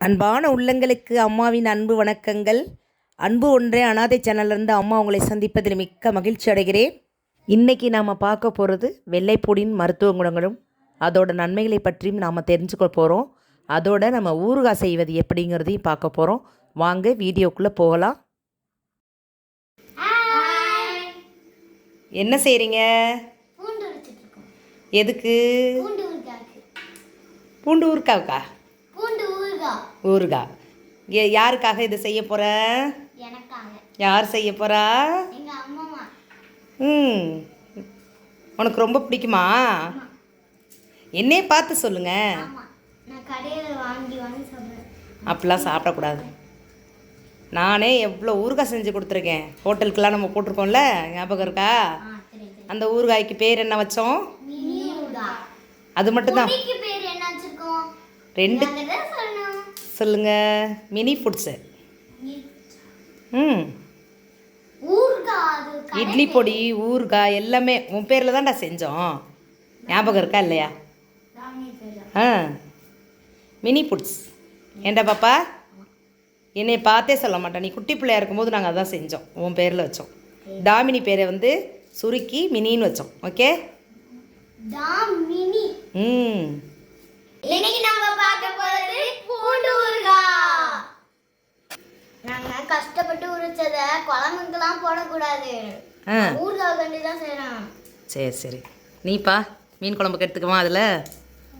அன்பான உள்ளங்களுக்கு அம்மாவின் அன்பு வணக்கங்கள். அன்பு ஒன்றே அனாதை சேனல்லேருந்து அம்மா உங்களை சந்திப்பதில் மிக்க மகிழ்ச்சி அடைகிறேன். இன்றைக்கி நாம் பார்க்க போகிறது வெள்ளைப்பூடின் மருத்துவ குணங்களும் அதோட நன்மைகளை பற்றியும் நாம் தெரிஞ்சுக்க போகிறோம் அதோட நம்ம ஊறுகாய் செய்வது எப்படிங்கிறதையும் பார்க்க போகிறோம் வாங்க வீடியோக்குள்ளே போகலாம். என்ன செய்கிறீங்க எதுக்கு? பூண்டு ஊறுகாய்க்கு பூண்டு ஊறுக்காவுக்கா பூண்டு ஊறுகா ஊறுகாய் யாருக்காக இதை செய்ய போகிற யார் செய்ய போகிறா ம். உனக்கு ரொம்ப பிடிக்குமா? என்னையே பார்த்து சொல்லுங்க. அப்படிலாம் சாப்பிடக்கூடாது. நானே எவ்வளோ ஊறுகாய் செஞ்சு கொடுத்துருக்கேன். ஹோட்டலுக்கெல்லாம் நம்ம போட்டிருக்கோம்ல ஞாபகம் இருக்கா? அந்த ஊறுகாய்க்கு பேர் என்ன வச்சோம்? அது மட்டும்தான். ரெண்டு நாங்க தான் சொல்லணும் சொல்லுங்க. மினி ஃபுட்ஸு ம். இட்லி பொடி ஊறுகாய் எல்லாமே உன் பேரில் தான்டா செஞ்சோம். ஞாபகம் இருக்கா இல்லையா? ஆ. மினி ஃபுட்ஸ் ஏண்டா பாப்பா? என்னை பார்த்தே சொல்ல மாட்டேன் நீ குட்டி பிள்ளையா இருக்கும்போது நாங்கள் அதான் செஞ்சோம். உன் பேரில் வச்சோம். டாமினி பேரை வந்து சுருக்கி மினின்னு வச்சோம். ஓகே ம். இன்னைக்கு நம்ம பார்க்க போறது பூண்டு ஊறுகா நாங்க கஷ்டப்பட்டு உரிச்சத குழம்புக்கெல்லாம் போடக்கூடாது. ஆ. ஊறுகா கண்டி தான் செய்யறோம். சரி சரி. நீப்பா மீன் குழம்புக்கு எடுத்துக்குமா அதில்?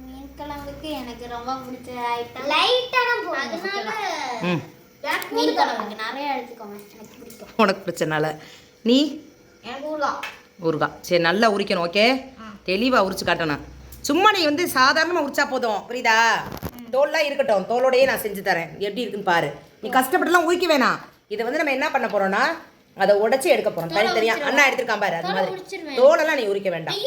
மீன் குழம்புக்கு எனக்கு ரொம்ப பிடிச்ச ஐட்டம் லைட்டான அதனால ம். மீன் குழம்புக்கு நிறைய எடுத்துக்கோங்க. எனக்கு பிடிக்கும். உனக்கு பிடிச்சனால. நீ? எனக்கு ஊறுகா ஊறுகாய். சரி நல்லா உரிக்கணும் ஓகே? தெளிவாக உரிச்சு காட்டணும். சும்மா நீ வந்து சாதாரணமாக உரிச்சா போதும் புரியுதா? தோல்லாம் இருக்கட்டும் தோலோடையே நான் செஞ்சு தரேன். எப்படி இருக்குன்னு பாரு. நீ கஷ்டப்பட்டுலாம் உரிக்க வேணாம். இதை வந்து நம்ம என்ன பண்ண போறோம்னா அதை உடைச்சி எடுக்க போறோம். தனித்தனியா அண்ணா எடுத்திருக்கான் பாரு அது மாதிரி. தோலெல்லாம் நீ உரிக்க வேண்டாம்.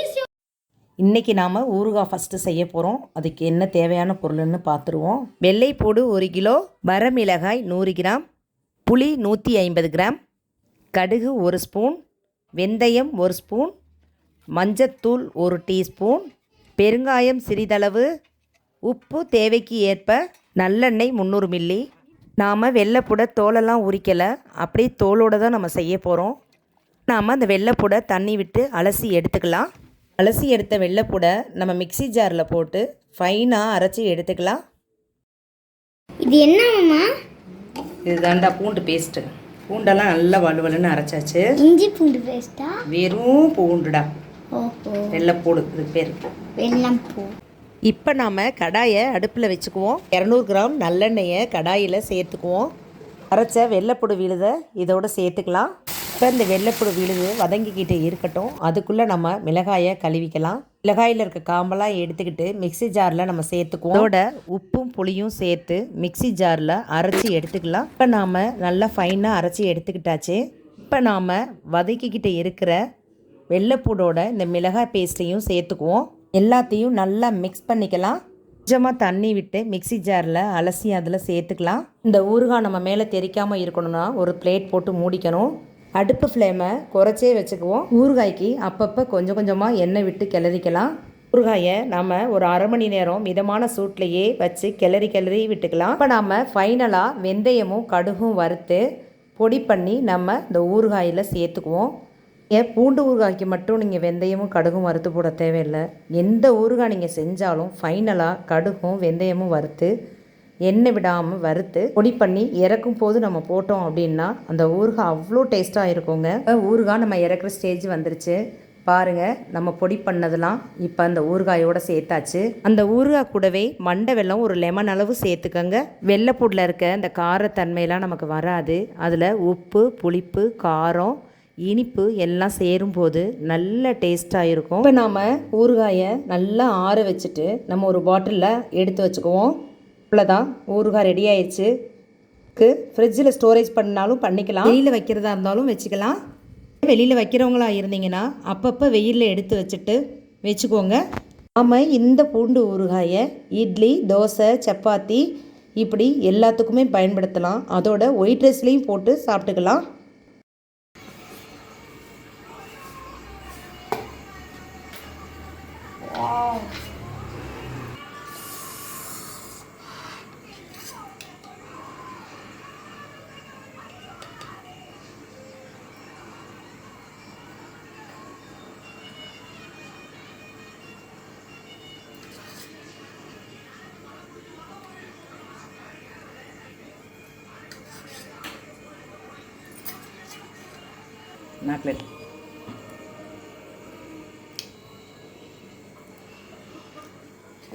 இன்னைக்கு நாம் ஊறுகாய் ஃபஸ்ட்டு செய்ய போகிறோம் அதுக்கு என்ன தேவையான பொருள்னு பார்த்துருவோம் வெள்ளைப்பூடு ஒரு கிலோ வரமிளகாய் நூறு கிராம் புளி நூற்றி ஐம்பது கிராம் கடுகு ஒரு ஸ்பூன் வெந்தயம் ஒரு ஸ்பூன் மஞ்சத்தூள் ஒரு டீஸ்பூன் பெருங்காயம் சிறிதளவு உப்பு தேவைக்கு ஏற்ப நல்லெண்ணெய் முந்நூறு மில்லி. நாம் வெள்ளைப்புட தோலெல்லாம் உரிக்கலை. அப்படியே தோலோடு தான் நம்ம செய்ய போகிறோம் நாம் அந்த வெள்ளைப்புடை தண்ணி விட்டு அலசி எடுத்துக்கலாம். அலசி எடுத்த வெள்ளைப்புடை நம்ம மிக்ஸி ஜாரில் போட்டு ஃபைனாக அரைச்சி எடுத்துக்கலாம். இது என்ன மாமா? இதுதான்டா பூண்டு பேஸ்ட்டு பூண்டெல்லாம் நல்லா வலுவலுன்னு அரைச்சாச்சு. இஞ்சி பூண்டு பேஸ்டா வெறும் பூண்டுடா. வெள்ளைப்பூடு இது பேர் வெல்லம் பூ இப்போ நாம் கடாயை அடுப்பில் வச்சுக்குவோம். இரநூறு கிராம் நல்லெண்ணெயை கடாயில் சேர்த்துக்குவோம். அரைச்ச வெள்ளைப்புடு விழுதை இதோட சேர்த்துக்கலாம். இப்போ இந்த வெள்ளைப்புடு விழுது வதங்கிக்கிட்டு இருக்கட்டும். அதுக்குள்ளே நம்ம மிளகாயை கழுவிக்கலாம். மிளகாயில் இருக்க காம்பெல்லாம் எடுத்துக்கிட்டு மிக்ஸி ஜாரில் நம்ம சேர்த்துக்குவோம். அதோட உப்பும் புளியும் சேர்த்து மிக்ஸி ஜாரில் அரைச்சி எடுத்துக்கலாம். இப்போ நாம் நல்லா ஃபைனாக அரைச்சி எடுத்துக்கிட்டாச்சு. இப்போ நாம் வதக்கிக்கிட்டு இருக்கிற வெள்ளைப்பூடோட இந்த மிளகாய் பேஸ்ட்டையும் சேர்த்துக்குவோம். எல்லாத்தையும் நல்லா மிக்ஸ் பண்ணிக்கலாம். கொஞ்சமாக தண்ணி விட்டு மிக்ஸி ஜாரில் அலசி அதில் சேர்த்துக்கலாம். இந்த ஊறுகாய் நம்ம மேலே தெரிக்காமல் இருக்கணும்னா ஒரு பிளேட் போட்டு மூடிக்கணும். அடுப்பு ஃப்ளேமை குறைச்சே வச்சுக்குவோம். ஊறுகாய்க்கு அப்பப்போ கொஞ்சம் கொஞ்சமாக எண்ணெய் விட்டு கிளறிக்கலாம். ஊறுகாயை நம்ம ஒரு அரை மணி நேரம் மிதமான சூட்லேயே வச்சு கிளறி கிளறி விட்டுக்கலாம். இப்போ நாம் ஃபைனலாக வெந்தயமும் கடுகும் வறுத்து பொடி பண்ணி நம்ம இந்த ஊறுகாயில் சேர்த்துக்குவோம். ஏன் பூண்டு ஊறுகாய்க்கு மட்டும் நீங்கள் வெந்தயமும் கடுகும் வறுத்து போட தேவையில்லை. எந்த ஊறுகாய் நீங்கள் செஞ்சாலும் ஃபைனலாக கடுகும் வெந்தயமும் வறுத்து எண்ணெய் விடாமல் வறுத்து பொடி பண்ணி இறக்கும் போது நம்ம போட்டோம் அப்படின்னா அந்த ஊறுகாய் அவ்வளோ டேஸ்ட்டாக இருக்குங்க. ஊறுகாய் நம்ம இறக்குற ஸ்டேஜ் வந்துருச்சு. பாருங்கள் நம்ம பொடி பண்ணதெல்லாம் இப்போ அந்த ஊறுகாயோட சேர்த்தாச்சு. அந்த ஊறுகாய் கூடவே மண்டை வெல்லம் ஒரு லெமன் அளவு சேர்த்துக்கோங்க. வெள்ளைப்பூடில் இருக்க அந்த காரத்தன்மையெல்லாம் நமக்கு வராது. அதில் உப்பு புளிப்பு காரம் இனிப்பு எல்லாம் சேரும்போது நல்ல டேஸ்ட்டாக இருக்கும். இப்போ நாம் ஊறுகாயை நல்லா ஆற வச்சுட்டு நம்ம ஒரு பாட்டிலில் எடுத்து வச்சுக்குவோம். இவ்வளோதான் ஊறுகாய் ரெடி ஆயிடுச்சு. ஃப்ரிட்ஜில் ஸ்டோரேஜ் பண்ணாலும் பண்ணிக்கலாம். வெளியில் வைக்கிறதா இருந்தாலும் வச்சுக்கலாம். வெளியில் வைக்கிறவங்களா இருந்தீங்கன்னா அப்பப்போ வெயிலில் எடுத்து வச்சுட்டு வச்சுக்கோங்க. நாம் இந்த பூண்டு ஊறுகாயை இட்லி தோசை சப்பாத்தி இப்படி எல்லாத்துக்குமே பயன்படுத்தலாம். அதோட ஒயிட் ரைஸ்லேயும் போட்டு சாப்பிட்டுக்கலாம். Wow. Nah.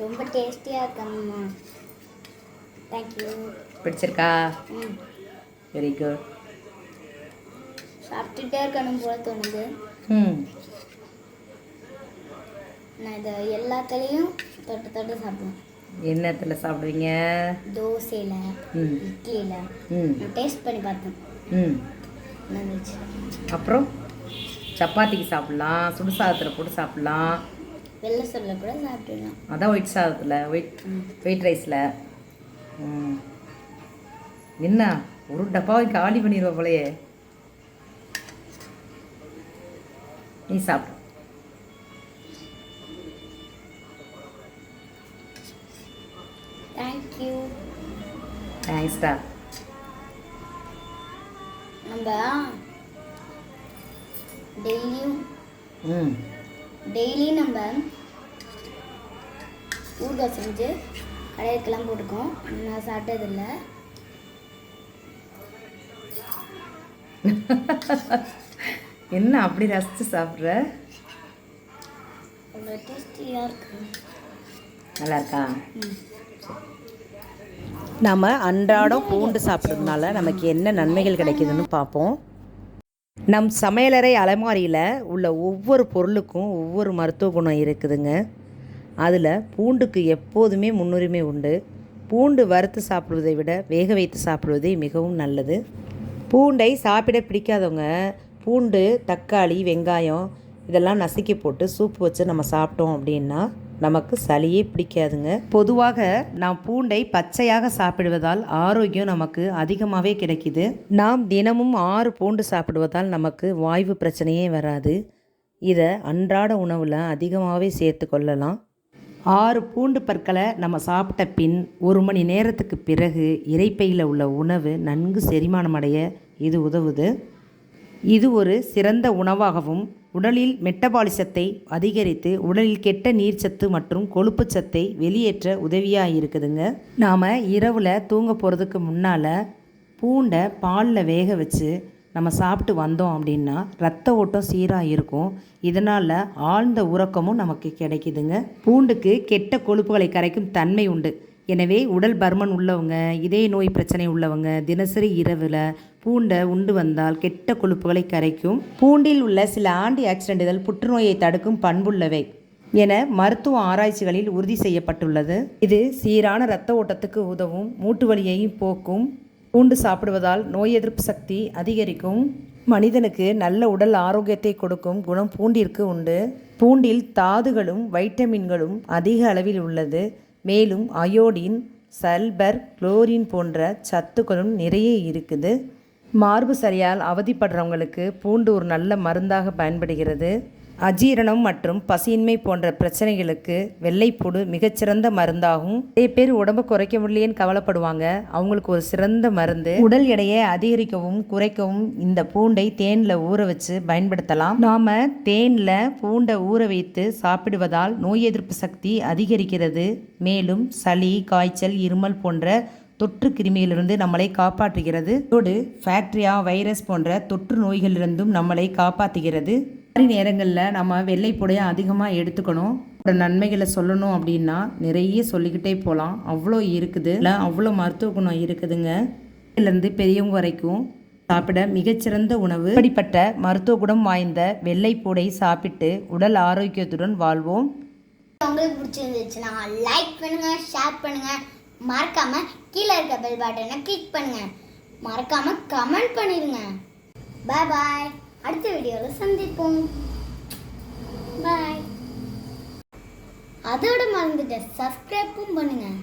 ரொம்ப டேஸ்டியாக இருக்கம்மா தேங்க்யூ பிடிச்சிருக்கா? ம். வெரி குட் சாப்பிட்டுட்டே இருக்கணும் போல தோணுது. ம். நான் இதை எல்லாத்துலேயும் தொட்டு தொட்டு சாப்பிடுவேன். என்னத்தில் சாப்பிடுவீங்க? தோசையில் இட்லியில். ம். நான் டேஸ்ட் பண்ணி பார்த்தேன். ம். அப்புறம் சப்பாத்திக்கு சாப்பிட்லாம் சுடு சாதத்தில் போட்டு சாப்பிட்லாம். வெள்ளை சொல்ல கூட சாப்பிட்டுடலாம் அதான் ஒயிட் சாதத்தில் ஒயிட் ஒயிட் ரைஸில் என்ன? ஒரு டப்பாவை காலி பண்ணிடுவ போலயே. நீ சாப்பிடு. தேங்க்யூ தேங்க்ஸ்டா நம்ம டெய்லியும் ம். டெய்லி நம்ம ஊறுகாய் செஞ்சு கடையிறக்கெல்லாம் போட்டுக்கோம் நான் சாப்பிட்டதில்ல. என்ன அப்படி ரசித்து சாப்பிட்ற? நல்லா இருக்கா? நம்ம அன்றாடம் பூண்டு சாப்பிட்றதுனால நமக்கு என்ன நன்மைகள் கிடைக்குதுன்னு பார்ப்போம். நம் சமையலறை அலமாரியில் உள்ள ஒவ்வொரு பொருளுக்கும் ஒவ்வொரு மருத்துவ குணம் இருக்குதுங்க. அதில் பூண்டுக்கு எப்போதுமே முன்னுரிமை உண்டு. பூண்டு வறுத்து சாப்பிடுவதை விட வேக வைத்து சாப்பிடுவதே மிகவும் நல்லது. பூண்டை சாப்பிட பிடிக்காதவங்க பூண்டு தக்காளி வெங்காயம் இதெல்லாம் நசுக்கி போட்டு சூப் வச்சு நம்ம சாப்பிட்டோம் அப்படின்னா நமக்கு சளியே பிடிக்காதுங்க. பொதுவாக நாம் பூண்டை பச்சையாக சாப்பிடுவதால் ஆரோக்கியம் நமக்கு அதிகமாகவே கிடைக்கிது. நாம் தினமும் ஆறு பூண்டு சாப்பிடுவதால் நமக்கு வாய்வு பிரச்சனையே வராது. இதை அன்றாட உணவில் அதிகமாகவே சேர்த்து கொள்ளலாம். ஆறு பூண்டு பற்களை நம்ம சாப்பிட்ட பின் ஒரு மணி நேரத்துக்கு பிறகு இரைப்பையில் உள்ள உணவு நன்கு செரிமானமடைய இது உதவுது. இது ஒரு சிறந்த உணவாகவும் உடலில் மெட்டபாலிசத்தை அதிகரித்து உடலில் கெட்ட நீர்ச்சத்து மற்றும் கொழுப்பு சத்தை வெளியேற்ற உதவியாக இருக்குதுங்க நாம் இரவில் தூங்க போகிறதுக்கு முன்னால் பூண்டை பாலில் வேக வச்சு நம்ம சாப்பிட்டு வந்தோம் அப்படின்னா ரத்த ஓட்டம் சீராக இருக்கும் இதனால் ஆழ்ந்த உறக்கமும் நமக்கு கிடைக்குதுங்க. பூண்டுக்கு கெட்ட கொழுப்புகளை கரைக்கும் தன்மை உண்டு. எனவே உடல் பருமன் உள்ளவங்க இதய நோய் பிரச்சனை உள்ளவங்க தினசரி இரவில் பூண்டை உண்டு வந்தால் கெட்ட கொழுப்புகளை கரைக்கும். பூண்டில் உள்ள சில ஆண்டி ஆக்சிடென்ட்கள் புற்றுநோயை தடுக்கும் பண்புள்ளவை என மருத்துவ ஆராய்ச்சிகளில் உறுதி செய்யப்பட்டுள்ளது. இது சீரான இரத்த ஓட்டத்துக்கு உதவும் மூட்டு வலியையும் போக்கும் பூண்டு சாப்பிடுவதால் நோய் எதிர்ப்பு சக்தி அதிகரிக்கும். மனிதனுக்கு நல்ல உடல் ஆரோக்கியத்தை கொடுக்கும் குணம் பூண்டிற்கு உண்டு. பூண்டில் தாதுகளும் வைட்டமின்களும் அதிக அளவில் உள்ளது. மேலும் அயோடின் சல்பர் குளோரின் போன்ற சத்துக்களும் நிறைய இருக்குது. மார்பு சரியால் அவதிப்படுறவங்களுக்கு பூண்டு ஒரு நல்ல மருந்தாக பயன்படுகிறது. அஜீரணம் மற்றும் பசியின்மை போன்ற பிரச்சனைகளுக்கு வெள்ளைப்பூடு மிகச்சிறந்த மருந்தாகும். நிறைய பேர் உடம்பு குறைக்க முடியலேன்னு கவலைப்படுவாங்க. அவங்களுக்கு ஒரு சிறந்த மருந்து. உடல் எடையை அதிகரிக்கவும் குறைக்கவும் இந்த பூண்டை தேனில் ஊற வச்சு பயன்படுத்தலாம். நாம தேனில் பூண்டை ஊற வைத்து சாப்பிடுவதால் நோய் எதிர்ப்பு சக்தி அதிகரிக்கிறது. மேலும் சளி காய்ச்சல் இருமல் போன்ற தொற்று கிருமியிலிருந்து நம்மளை காப்பாற்றுகிறது. இதோடு ஃபேக்டரியா வைரஸ் போன்ற தொற்று நோய்களிலிருந்தும் நம்மளை காப்பாற்றுகிறது மாதிரி நேரங்களில் நம்ம வெள்ளைப்பூடையை அதிகமாக எடுத்துக்கணும். அதோட நன்மைகளை சொல்லணும் அப்படின்னா நிறைய சொல்லிக்கிட்டே போகலாம் அவ்வளோ இருக்குது. இல்லை அவ்வளோ மருத்துவ குணம் இருக்குதுங்க. இருந்து பெரியவங்க வரைக்கும் சாப்பிட மிகச்சிறந்த உணவு. இப்படிப்பட்ட மருத்துவ குணம் வாய்ந்த வெள்ளைப்பூடை சாப்பிட்டு உடல் ஆரோக்கியத்துடன் வாழ்வோம். உங்களுக்கு பிடிச்சிருந்துச்சுன்னா லைக் பண்ணுங்க ஷேர் பண்ணுங்க. மறக்காம கீழே இருக்க பெல் பட்டனை கிளிக் பண்ணுங்க. மறக்காம கமெண்ட் பண்ணிடுங்க. பாய் பாய் அடுத்த வீடியோவில் சந்திப்போம். பாய் அதோட மறந்துட்டு சப்ஸ்கிரைப்பும் பண்ணுங்கள்